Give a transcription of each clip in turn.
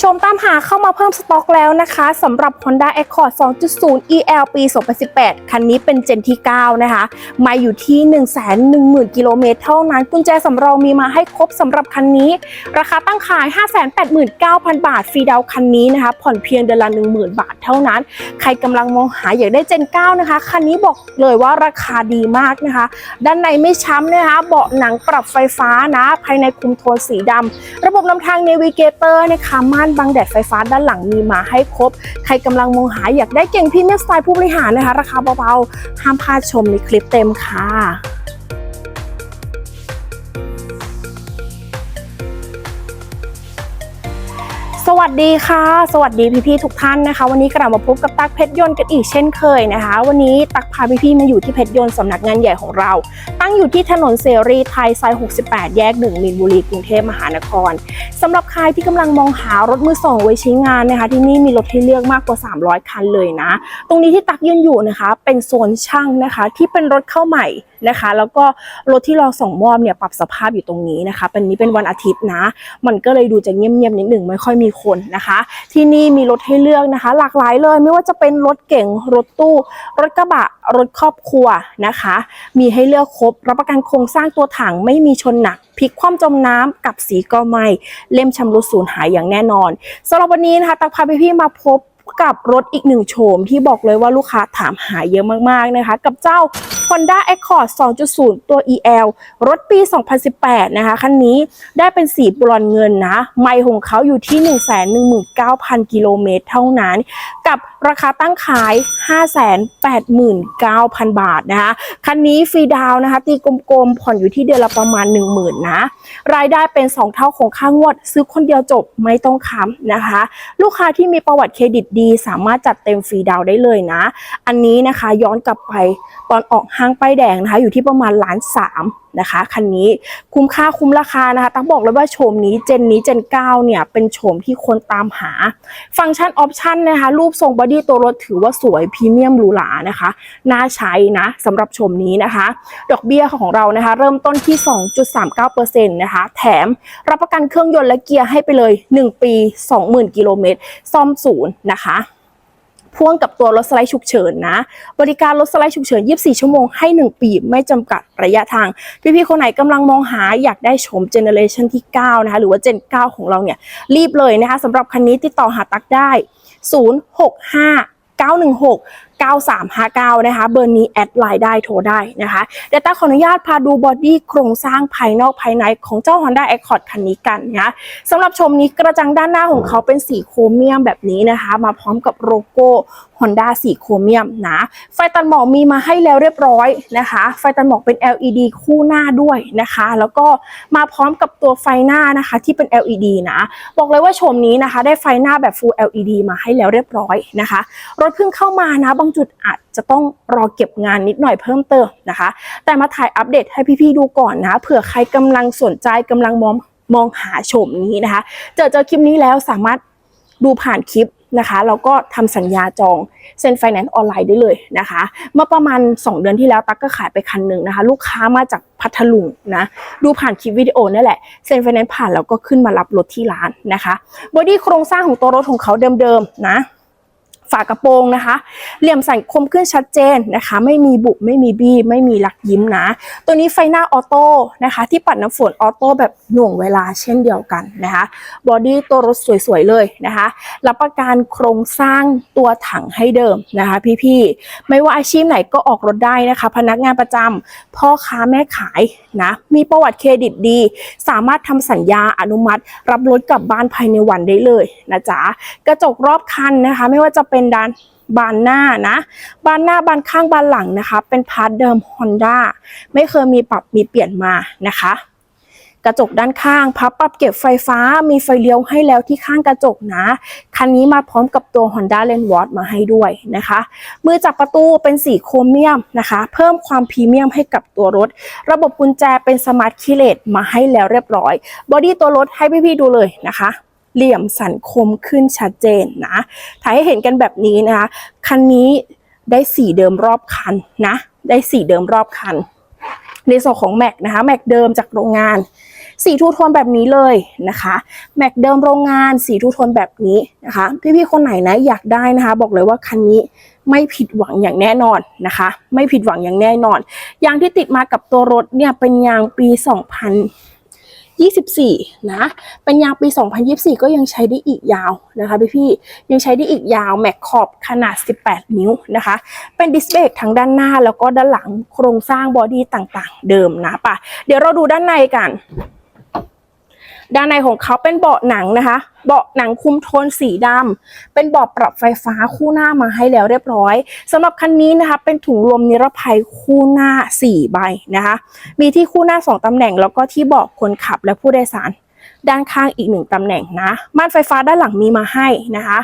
ชมตามหาเข้ามาเพิ่มสต็อกแล้วนะคะสำหรับ Honda Accord 2.0 EL ปี 2018 คันนี้เป็นเจนที่ 9 นะคะ มาอยู่ที่ 110,000 กิโลเมตรเท่านั้น กุญแจสำรองมีมาให้ครบสำหรับคันนี้ ราคาตั้งขาย 589,000 บาท ฟรีดาวคันนี้นะคะ ผ่อนเพียงเดือนละ 10,000 บาทเท่านั้น ใครกำลังมองหาอยากได้เจน 9 นะคะ คันนี้บอกเลยว่าราคาดีมากนะคะ ด้านในไม่ช้ำนะคะ เบาะหนังปรับไฟฟ้านะ ภายในคุมโทนสีดำระบบนำทาง Navigator นะคะมานบังแดดไฟฟ้าด้านหลังมีมาให้ครบ ใครกำลังมองหาอยากได้เก่งพรีเมียมสไตล์ผู้บริหารนะคะ ราคาเบาๆ ห้ามพลาดชมในคลิปเต็มค่ะ วัสดีค่ะ สวัสดีพี่ๆทุกท่านนะคะ วันนี้กลับมาพบกับตักเพชรยนต์กันอีกเช่นเคยนะคะ วันนี้ตักพาพี่ๆมาอยู่ที่เพชรยนต์สำนักงานใหญ่ของเรา ตั้งอยู่ที่ถนนเสรีไทยซอย 68 แยก 1มีนบุรีกรุงเทพมหานครสำหรับใครที่กำลังมองหารถมือสองไว้ใช้งานนะคะ ที่นี่มีรถให้เลือกมากกว่า 300 คันเลยนะ ตรงนี้ที่ตักยืนอยู่นะคะ เป็นโซนช่างนะคะ ที่เป็นรถเข้าใหม่ นะคะ แล้วก็รถที่รอส่งมอบเนี่ยปรับสภาพอยู่ตรงนี้นะคะเป็นนี้เป็นวันอาทิตย์นะ มันก็เลยดูจะเงียบๆนิดหนึ่งไม่ค่อยมีคนนะคะ ที่นี่มีรถให้เลือกนะคะ หลากหลายเลย ไม่ว่าจะเป็นรถเก๋งรถตู้ รถกระบะรถครอบครัวนะคะ มีให้เลือกครบ รับประกันโครงสร้างตัวถังไม่มีชนหนักพลิกคว่ำจมน้ำกับสีก็ไม่เล่มชำรุดสูญหายอย่างแน่นอนสำหรับวันนี้นะคะตักพาพี่ๆมาพบกับรถอีกหนึ่งโฉมที่บอกเลยว่าลูกค้าถามหาเยอะมากๆนะคะ กับเจ้า Honda Accord 2.0 ตัว EL รถปี 2018 นะคะ คันนี้ได้เป็นสีบรอนเงินนะ ไมล์ของเขาอยู่ที่ 119,000 กิโลเมตรเท่านั้น กับราคาตั้งขาย 589,000 บาทนะคะ คันนี้ฟรีดาวนะคะ ตีกลมๆ ผ่อนอยู่ที่เดือนละประมาณ 10,000 นะ รายได้เป็น 2 เท่าของค่างวด ซื้อคนเดียวจบไม่ต้องค้ำนะคะ ลูกค้าที่มีประวัติเครดิตดี สามารถจัดเต็มฟรีดาวได้เลยนะ อันนี้นะคะย้อนกลับไปตอนออกห้างป้ายแดงนะคะ อยู่ที่ประมาณล้านสามนะคะคันนี้คุ้มค่าคุ้มราคานะคะตั้งบอกเลยว่าโฉมนี้เจนนี้เจน9เนี่ยเป็นโฉมที่คนตามหา ฟังก์ชันออปชันนะคะ รูปทรงบอดี้ตัวรถถือว่าสวยพรีเมียมหรูหรานะคะน่าใช้นะสำหรับโฉมนี้นะคะ ดอกเบี้ยของเรานะคะ เริ่มต้นที่ 2.39%นะคะ แถมรับประกันเครื่องยนต์และเกียร์ให้ไปเลย 1 ปี 20,000 กิโลเมตรซ่อมศูนย์นะคะ พ่วงกับตัวรถสไลด์ฉุกเฉินนะ บริการรถสไลด์ฉุกเฉิน 24 ชั่วโมงให้ 1 ปี ไม่จำกัดระยะทาง พี่ๆ คนไหนกำลังมองหาอยากได้ชมเจเนอเรชันที่ 9 นะคะ หรือว่าเจน 9 ของเราเนี่ย รีบเลยนะคะสำหรับคันนี้ติดต่อหาตักได้ 065 916 9359 นะคะเบอร์นี้แอดไลน์ได้โทรได้นะคะเดี๋ยวตาขออนุญาตพาดูบอดี้โครงสร้างภายนอกภายในของเจ้า Honda Accord คันนี้กันนะสำหรับชมนี้กระจังด้านหน้าของเขาเป็นสีโครเมียมแบบนี้นะคะ มาพร้อมกับโลโก้ Honda สีโครเมียมนะ ไฟตัดหมอกมีมาให้แล้วเรียบร้อยนะคะ ไฟตัดหมอกเป็น LED คู่หน้าด้วยนะคะ แล้วก็มาพร้อมกับตัวไฟหน้านะคะที่เป็น LED นะ บอกเลยว่าโฉมนี้นะคะ ได้ไฟหน้าแบบ Full LED มาให้แล้วเรียบร้อยนะคะ รถเพิ่งเข้ามานะบางจุดอาจจะต้องรอเก็บงานนิดหน่อยเพิ่มเติมนะคะ แต่มาถ่ายอัปเดตให้พี่ๆดูก่อนนะเผื่อใครกำลังสนใจกำลังมองมองหาโฉมนี้นะคะ เจอเจอคลิปนี้แล้วสามารถดูผ่านคลิป นะคะแล้วก็ทำสัญญาจองเซ็นไฟแนนซ์ออนไลน์ได้เลยนะคะ เมื่อประมาณ 2 เดือนที่แล้วตั๊กก็ขายไปคันหนึ่งนะคะ ลูกค้ามาจากพัทลุงนะดูผ่านคลิปวิดีโอนั่นแหละเซ็นไฟแนนซ์ผ่านแล้วก็ขึ้นมารับรถที่ร้านนะคะบอดี้โครงสร้างของตัวรถของเขาเดิมๆนะ ฝากระโปรงนะคะ เหลี่ยมสันคมขึ้นชัดเจนนะคะ ไม่มีบุบไม่มีบี้ไม่มีหลักยิ้มนะ ตัวนี้ไฟหน้าออโต้นะคะ ที่ปัดน้ำฝนออโต้แบบหน่วงเวลาเช่นเดียวกันนะคะบอดี้ตัวรถสวยๆเลยนะคะ รับประกันโครงสร้างตัวถังให้เดิมนะคะ พี่ๆไม่ว่าอาชีพไหนก็ออกรถได้นะคะ พนักงานประจำพ่อค้าแม่ขายนะมีประวัติเครดิตดี สามารถทำสัญญาอนุมัติ รับรถกลับบ้านภายในวันได้เลยนะจ๊ะกระจกรอบคันนะคะ ไม่ว่าจะเป็นด้านบานหน้านะบานหน้าบานข้างบานหลังนะคะ เป็นพาร์ทเดิม Honda ไม่เคยมีปรับมีเปลี่ยนมานะคะ กระจกด้านข้างพับปรับเก็บไฟฟ้ามีไฟเลี้ยวให้แล้วที่ข้างกระจกนะ คันนี้มาพร้อมกับตัว Honda l a n d w a t มาให้ด้วยนะคะ มือจับประตูเป็นสีโครเมียมนะคะ เพิ่มความพรีเมียมให้กับตัวรถ ระบบกุญแจเป็นสมาร์ทคีเลตมาให้แล้วเรียบร้อยบอดี้ตัวรถให้พี่ๆดูเลยนะคะ เหลี่ยมสันคมขึ้นชัดเจนนะถ่ายให้เห็นกันแบบนี้นะคะ คันนี้ได้สีเดิมรอบคันนะ ได้สีเดิมรอบคัน ในส่วนของแม็กนะคะแม็กเดิมจากโรงงาน สีทูโทนแบบนี้เลยนะคะ แม็กเดิมโรงงานสีทูโทนแบบนี้นะคะ พี่ๆคนไหนนะอยากได้นะคะ บอกเลยว่าคันนี้ไม่ผิดหวังอย่างแน่นอนนะคะ ไม่ผิดหวังอย่างแน่นอน ยางที่ติดมากับตัวรถเนี่ยเป็นยางปี 2024 นะ เป็นยางปี 2024 ก็ยังใช้ได้อีกยาวนะคะพี่พี่ยังใช้ได้อีกยาวแม็กขอบขนาด 18 นิ้วนะคะ เป็นดิสเบรกทั้งด้านหน้าแล้วก็ด้านหลังโครงสร้างบอดี้ต่างๆ เดิมนะปะเดี๋ยวเราดูด้านในกัน ด้านในของเขาเป็นเบาะหนังนะคะ เบาะหนังคุมโทนสีดำเป็นเบาะปรับไฟฟ้าคู่หน้ามาให้แล้วเรียบร้อยสำหรับคันนี้นะคะ เป็นถุงลมนิรภัยคู่หน้า 4 ใบนะคะ มีที่คู่หน้า 2ตำแหน่ง แล้วก็ที่เบาะคนขับและผู้โดยสาร ด้านข้างอีกหนึ่งตำแหน่งนะม่านไฟฟ้าด้านหลังมีมาให้นะคะ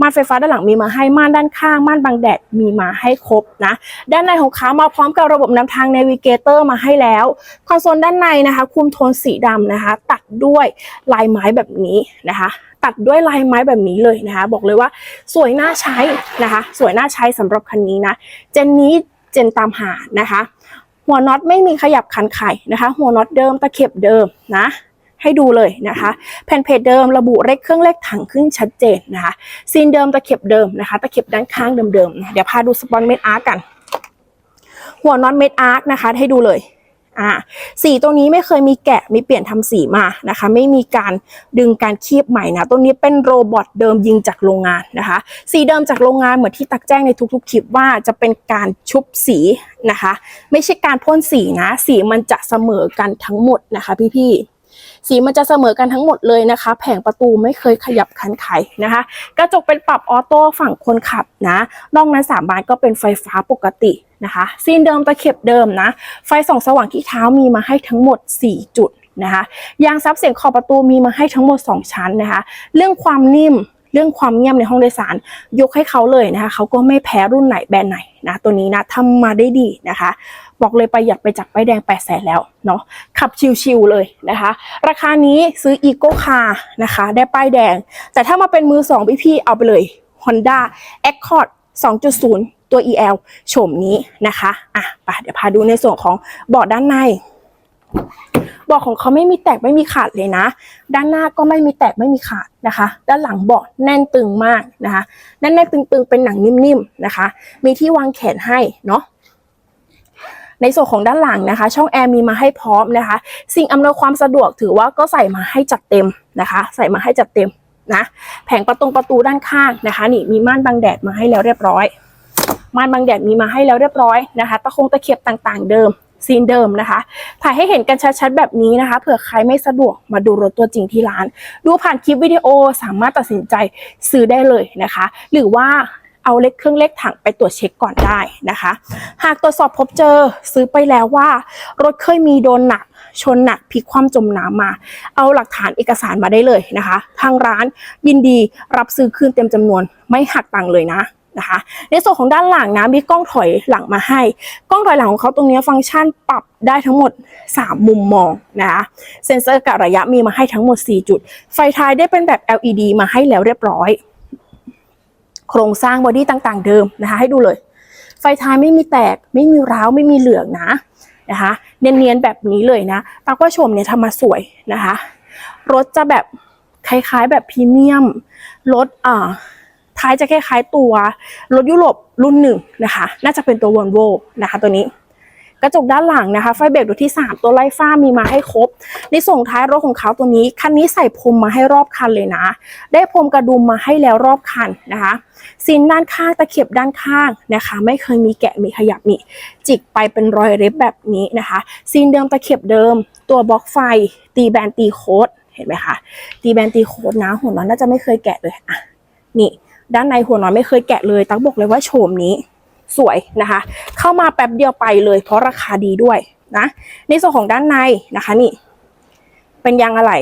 ม่านไฟฟ้าด้านหลังมีมาให้ม่านด้านข้างม่านบังแดดมีมาให้ครบนะ ด้านในของเขามาพร้อมกับระบบนำทาง Navigator มาให้แล้วคอนโซลด้านในนะคะ คุมโทนสีดำนะคะ ตัดด้วยลายไม้แบบนี้นะคะ ตัดด้วยลายไม้แบบนี้เลยนะคะ บอกเลยว่าสวยน่าใช้นะคะ สวยน่าใช้สำหรับคันนี้นะเจนนี้เจนตามหานะคะ หัวน็อตไม่มีขยับขันไขนะคะ หัวน็อตเดิมตะเข็บเดิมนะ ให้ดูเลยนะคะ แผ่นเพจเดิมระบุเลขเครื่องเลขถังขึ้นชัดเจนนะคะซีนเดิมตะเข็บเดิมนะคะ ตะเข็บด้านข้างเดิมๆเดี๋ยวพาดูสปอนเม็ดอาร์กัน หัวน็อตเม็ดอาร์กนะคะ ให้ดูเลยอ่าสีตัวนี้ไม่เคยมีแกะมีเปลี่ยนทำสีมานะคะ ไม่มีการดึงการคีบใหม่นะตัวนี้เป็นโรบอทเดิมยิงจากโรงงานนะคะ สีเดิมจากโรงงานเหมือนที่ตักแจ้งในทุกๆคลิปว่าจะเป็นการชุบสีนะคะ ไม่ใช่การพ่นสีนะ สีมันจะเสมอกันทั้งหมดนะคะ พี่ๆ สีมันจะเสมอกันทั้งหมดเลยนะคะ แผงประตูไม่เคยขยับคันไขนะคะ กระจกเป็นปรับออโต้ฝั่งคนขับนะนอกนั้นสามบานก็เป็นไฟฟ้าปกตินะคะซีนเดิมตะเข็บเดิมนะ ไฟส่องสว่างที่เท้ามีมาให้ทั้งหมด 4 จุดนะคะยางซับเสียงขอบประตูมีมาให้ทั้งหมด 2 ชั้นนะคะ เรื่องความนิ่ม เรื่องความเงียบในห้องโดยสาร ยกให้เขาเลยนะคะเขาก็ไม่แพ้รุ่นไหนแบรนด์ไหนนะตัวนี้นะทำมาได้ดีนะคะ บอกเลยประหยัดไปจากป้ายแดง8ปดแสนแล้วเนาะขับชิวๆเลยนะคะ ราคานี้ซื้ออีโก้คาร์นะคะ ได้ป้ายแดง แต่ถ้ามาเป็นมือสองพี่ๆเอาไปเลย Honda Accord 2.0 ตัว EL โฉมนี้นะคะอะไปเดี๋ยวพาดูในส่วนของเบาะด้านใน เบาะของเขาไม่มีแตกไม่มีขาดเลยนะ ด้านหน้าก็ไม่มีแตกไม่มีขาดนะคะ ด้านหลังเบาะแน่นตึงมากนะคะแน่นๆตึงๆเป็นหนังนิ่มๆนะคะ มีที่วางแขนให้เนาะในส่วนของด้านหลังนะคะ ช่องแอร์มีมาให้พร้อมนะคะ สิ่งอำนวยความสะดวกถือว่าก็ใส่มาให้จัดเต็มนะคะ ใส่มาให้จัดเต็มนะแผงประตูประตูด้านข้างนะคะ นี่มีม่านบังแดดมาให้แล้วเรียบร้อยม่านบังแดดมีมาให้แล้วเรียบร้อยนะคะ ตะคงตะเข็บต่างๆเดิม ซีนเดิมนะคะ ถ่ายให้เห็นกันชัดๆแบบนี้นะคะ เผื่อใครไม่สะดวกมาดูรถตัวจริงที่ร้าน ดูผ่านคลิปวิดีโอสามารถตัดสินใจซื้อได้เลยนะคะ หรือว่าเอาเลขเครื่องเลขถังไปตรวจเช็คก่อนได้นะคะ หากตรวจสอบพบเจอซื้อไปแล้วว่า รถเคยมีโดนหนัก ชนหนักพลิกคว่ำจมน้ำมา เอาหลักฐานเอกสารมาได้เลยนะคะ ทางร้านยินดีรับซื้อคืนเต็มจำนวนไม่หักตังค์เลยนะ นะคะ ในส่วนของด้านหลังนะมีกล้องถอยหลังมาให้ กล้องถอยหลังของเขาตรงนี้ฟังก์ชันปรับได้ทั้งหมด 3 มุมมองนะคะเซ็นเซอร์กะระยะมีมาให้ทั้งหมด 4 จุด ไฟท้ายได้เป็นแบบ LED มาให้แล้วเรียบร้อย โครงสร้างบอดี้ต่างๆ เดิมนะคะให้ดูเลย ไฟท้ายไม่มีแตกไม่มีร้าวไม่มีเหลืองนะนะคะเนียนๆแบบนี้เลยนะตักว่าชมเนี่ยทำมาสวยนะคะ รถจะแบบคล้ายๆแบบพรีเมียม รถอ่า ท้ายจะคล้ายๆตัวรถยุโรปรุ่นหนึ่งนะคะ น่าจะเป็นตัววอลโวนะคะตัวนี้ กระจกด้านหลังนะคะ ไฟเบรกตัวที่ 3 ตัวไล่ฟ้ามีมาให้ครบ ในส่งท้ายรถของเขาตัวนี้คันนี้ใส่พรมมาให้รอบคันเลยนะ ได้พรมกระดุมมาให้แล้วรอบคันนะคะซีนด้านข้างตะเข็บด้านข้างนะคะ ไม่เคยมีแกะมีขยับนี่จิกไปเป็นรอยเล็บแบบนี้นะคะซีนเดิมตะเข็บเดิม ตัวบล็อกไฟ ตีแบนตีโค้ดเห็นไหมคะตีแบนตีโค้ดนะหัวน็อตน่าจะไม่เคยแกะเลยอะนี่ ด้านในหัวนอนไม่เคยแกะเลย ตั๊กบอกเลยว่าโฉมนี้สวยนะคะ เข้ามาแป๊บเดียวไปเลยเพราะราคาดีด้วยนะ ในส่วนของด้านในนะคะนี่ เป็นยางอะไร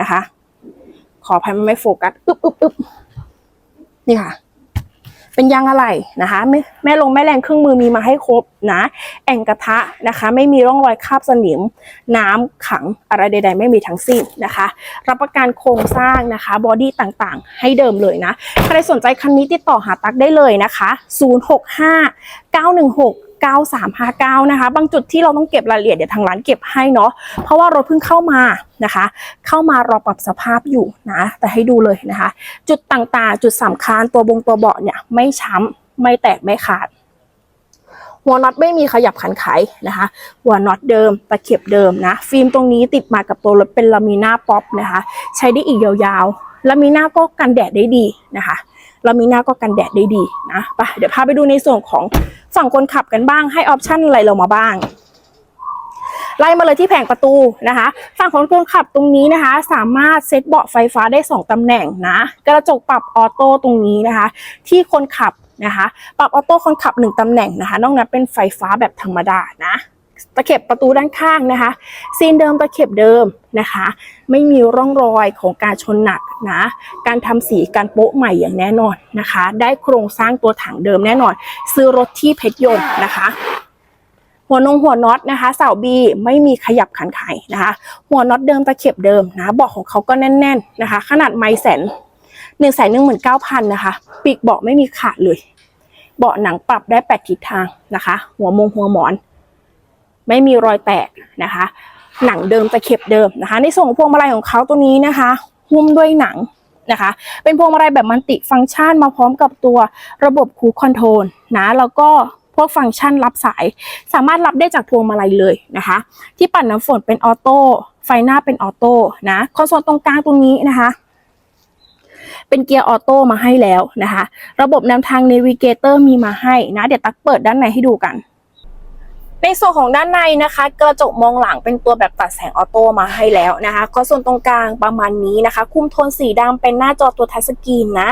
นะคะ ขออภัยมันไม่โฟกัส อึ๊บอึ๊บอึ๊บนี่ค่ะ เป็นยางอะไรนะคะแม่แม่ลงแม่แรงเครื่องมือมีมาให้ครบนะแอ่งกระทะนะคะ ไม่มีร่องรอยคราบสนิม น้ำขังอะไรใด ๆ ไม่มีทั้งสิ้นนะคะ รับประกันโครงสร้างนะคะบอดี้ต่างๆ ให้เดิมเลยนะ ใครสนใจคันนี้ติดต่อหาตักได้เลยนะคะ 065 916 9359 นะคะ บางจุดที่เราต้องเก็บรายละเอียดเดี๋ยวทางร้านเก็บให้เนาะ เพราะว่ารถเพิ่งเข้ามานะคะ เข้ามารอปรับสภาพอยู่นะ แต่ให้ดูเลยนะคะ จุดต่างๆ จุดสำคัญตัวบงตัวเบาะเนี่ยไม่ช้ำไม่แตกไม่ขาดหัวน็อตไม่มีขยับขันไขนะคะ หัวน็อตเดิมตะเข็บเดิมนะ ฟิล์มตรงนี้ติดมากับตัวรถเป็นลามิน่าป๊อปนะคะ ใช้ได้อีกยาวๆลามิน่าก็กันแดดได้ดีนะคะ ลามิน่าก็กันแดดได้ดีนะไปเดี๋ยวพาไปดูในส่วนของฝั่งคนขับกันบ้างให้ออปชั่นอะไรเรามาบ้างไล่มาเลยที่แผงประตูนะคะฝั่งของคนขับตรงนี้นะคะ สามารถเซตเบาะไฟฟ้าได้ 2 ตำแหน่งนะกระจกปรับออโต้ตรงนี้นะคะ ที่คนขับนะคะ ปรับออโต้คนขับ 1 ตำแหน่งนะคะ นอกนั้นเป็นไฟฟ้าแบบธรรมดานะ ตะเข็บประตูด้านข้างนะคะซีนเดิมตะเข็บเดิมนะคะ ไม่มีร่องรอยของการชนหนักนะการทำสีการโป๊ะใหม่อย่างแน่นอนนะคะ ได้โครงสร้างตัวถังเดิมแน่นอน ซื้อรถที่เพชรยนต์นะคะหัวนงหัวน็อตนะคะเสาบีไม่มีขยับขันไขนะคะ หัวน็อตเดิมตะเข็บเดิมนะบาะของเขาก็แน่น ๆนะคะ ขนาดไม้แสนหนึ่งแสนหนึ่งหมื่นเก้าพันนะคะ ปีกเบาะไม่มีขาดเลย เบาะหนังปรับได้แปดทิศทางนะคะ หัวมงหัวหมอน ไม่มีรอยแตกนะคะ หนังเดิมตะเข็บเดิมนะคะ ในส่วนของพวงมาลัยของเขาตัวนี้นะคะ หุ้มด้วยหนังนะคะ เป็นพวงมาลัยแบบมันติฟังก์ชันมาพร้อมกับตัวระบบคูลคอนโทรลนะแล้วก็พวกฟังก์ชันรับสาย สามารถรับได้จากพวงมาลัยเลยนะคะ ที่ปัดน้ำฝนเป็นออโต้ไฟหน้าเป็นออโต้นะคอนโซลตรงกลางตรงนี้นะคะเป็นเกียร์ออโต้มาให้แล้วนะคะ ระบบนำทาง Navigator มีมาให้นะ เดี๋ยวตักเปิดด้านในให้ดูกัน ในส่วนของด้านในนะคะ กระจกมองหลังเป็นตัวแบบตัดแสงออโต้มาให้แล้วนะคะคอนโซลตรงกลางประมาณนี้นะคะ คุมโทนสีดำเป็นหน้าจอตัวทัชสกรีนนะ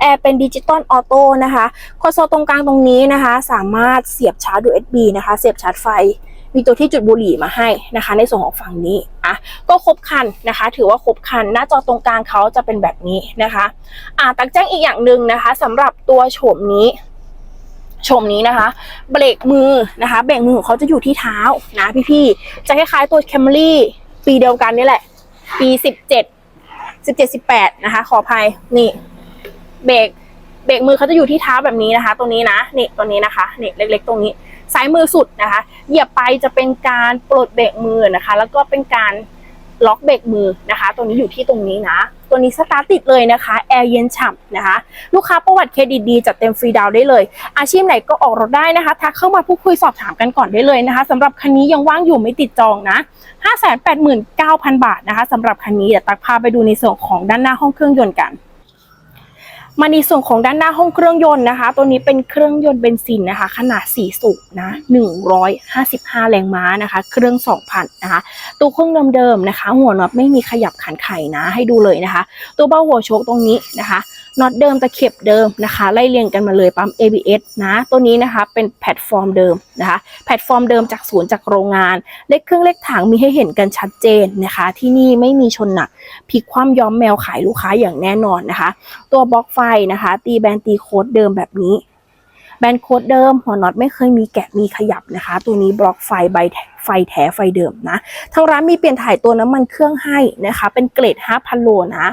แอร์เป็นดิจิตอลออโต้นะคะคอนโซลตรงกลางตรงนี้นะคะ สามารถเสียบชาร์จ USB นะคะ เสียบชาร์จไฟมีตัวที่จุดบุหรี่มาให้นะคะ ในส่วนของฝั่งนี้อะก็ครบคันนะคะ ถือว่าครบคัน หน้าจอตรงกลางเขาจะเป็นแบบนี้นะคะอะตักแจ้งอีกอย่างหนึ่งนะคะสำหรับตัวโฉมนี้ ชมนี้นะคะ เบรกมือนะคะ เบรกมือของเขาจะอยู่ที่เท้านะพี่ๆ จะคล้ายๆตัว Camry ปีเดียวกันนี่แหละ ปี17 17 18นะคะ ขออภัยนี่ เบรกเบรกมือเขาจะอยู่ที่เท้าแบบนี้นะคะตรงนี้นะนี่ตัวนี้นะคะนี่เล็ก ๆ ตรงนี้ซ้ายมือสุดนะคะ เหยียบไปจะเป็นการปลดเบรกมือนะคะ แล้วก็เป็นการ ล็อกเบรกมือนะคะ ตัวนี้อยู่ที่ตรงนี้นะ ตัวนี้สตาร์ทติดเลยนะคะ แอร์เย็นฉ่ำนะคะ ลูกค้าประวัติเครดิตดีจัดเต็มฟรีดาวได้เลย อาชีพไหนก็ออกรถได้นะคะทักเข้ามาพูดคุยสอบถามกันก่อนได้เลยนะคะสำหรับคันนี้ยังว่างอยู่ไม่ติดจองนะ 589,000 บาทนะคะสำหรับคันนี้เดี๋ยวตักพาไปดูในส่วนของด้านหน้าห้องเครื่องยนต์กัน มาในส่วนของด้านหน้าห้องเครื่องยนต์นะคะ ตัวนี้เป็นเครื่องยนต์เบนซินนะคะ ขนาด 4 สูบนะ 155 แรงม้านะคะ เครื่อง 2,000 นะคะ ตัวเครื่องเดิมๆนะคะ หัวน็อตไม่มีขยับขันไขนะ ให้ดูเลยนะคะ ตัวเบ้าหัวโชคตรงนี้นะคะ น็อตเดิมตะเข็บเดิมนะคะไล่เรียงกันมาเลยปั๊ม ABS นะตัวนี้นะคะเป็นแพลตฟอร์มเดิมนะคะแพลตฟอร์มเดิมจากศูนย์จากโรงงาน เลขเครื่องเลขถังมีให้เห็นกันชัดเจนนะคะ ที่นี่ไม่มีชนหนักพลิกคว่ำย้อมแมวขายลูกค้าอย่างแน่นอนนะคะ ตัวบล็อกไฟนะคะ ตีแบนตีโค้ดเดิมแบบนี้แบนโค้ดเดิมหัวน็อตไม่เคยมีแกะมีขยับนะคะ ตัวนี้บล็อกไฟใบไฟแท้ไฟเดิมนะทางร้านมีเปลี่ยนถ่ายตัวน้ำมันเครื่องให้นะคะ เป็นเกรด 5,000 โลนะ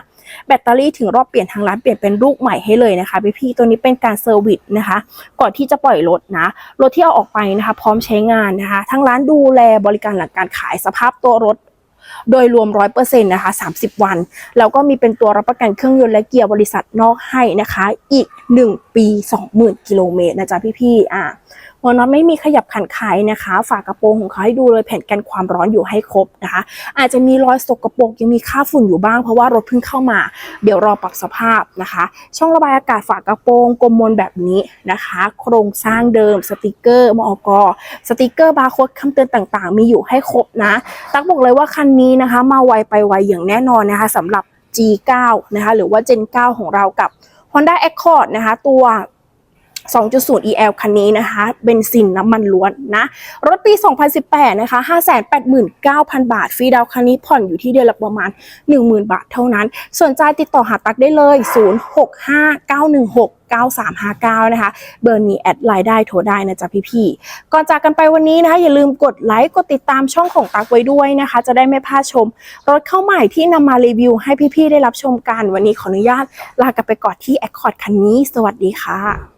แบตเตอรี่ถึงรอบเปลี่ยนทางร้านเปลี่ยนเป็นลูกใหม่ให้เลยนะคะพี่ๆตัวนี้เป็นการเซอร์วิสนะคะ ก่อนที่จะปล่อยรถนะ รถที่เอาออกไปนะคะ พร้อมใช้งานนะคะทางร้านดูแลบริการหลังการขายสภาพตัวรถโดยรวม 100%นะคะ 30 วัน แล้วก็มีเป็นตัวรับประกันเครื่องยนต์และเกียร์บริษัทนอกให้นะคะ อีก 1 ปี 20,000 กิโลเมตรนะจ๊ะพี่ๆ อะ หัวน็อตไม่มีขยับขันไขนะคะ ฝากระโปรงของเขาให้ดูเลยแผ่นกันความร้อนอยู่ให้ครบนะคะ อาจจะมีรอยสกปรกยังมีค่าฝุ่นอยู่บ้างเพราะว่ารถเพิ่งเข้ามา เดี๋ยวรอปรับสภาพนะคะ ช่องระบายอากาศฝากระโปรงกลมมนแบบนี้นะคะ โครงสร้างเดิมสติกเกอร์มอกสติกเกอร์บาร์โค้ดคำเตือนต่างๆ มีอยู่ให้ครบนะตักบอกเลยว่าคันนี้นะคะ มาไวไปไวอย่างแน่นอนนะคะสำหรับ G9 นะคะหรือว่า Gen 9 ของเรากับ Honda Accord นะคะตัว 2.0 EL คันนี้นะคะเบนซินน้ำมันล้วนนะ รถปี 2018 นะคะ 589,000 บาท ฟรีดาวคันนี้ผ่อนอยู่ที่เดือนละประมาณ 10,000 บาทเท่านั้น สนใจติดต่อหาตักได้เลย 0659169359 นะคะ เบอร์นี้แอดไลน์ได้โทรได้นะจ๊ะพี่ๆก่อนจากกันไปวันนี้นะคะ อย่าลืมกดไลค์กดติดตามช่องของตักไว้ด้วยนะคะ จะได้ไม่พลาดชม รถเข้าใหม่ที่นำมารีวิวให้พี่ๆได้รับชมกัน วันนี้ขออนุญาตลากับไปก่อนที่ Accord คันนี้ สวัสดีค่ะ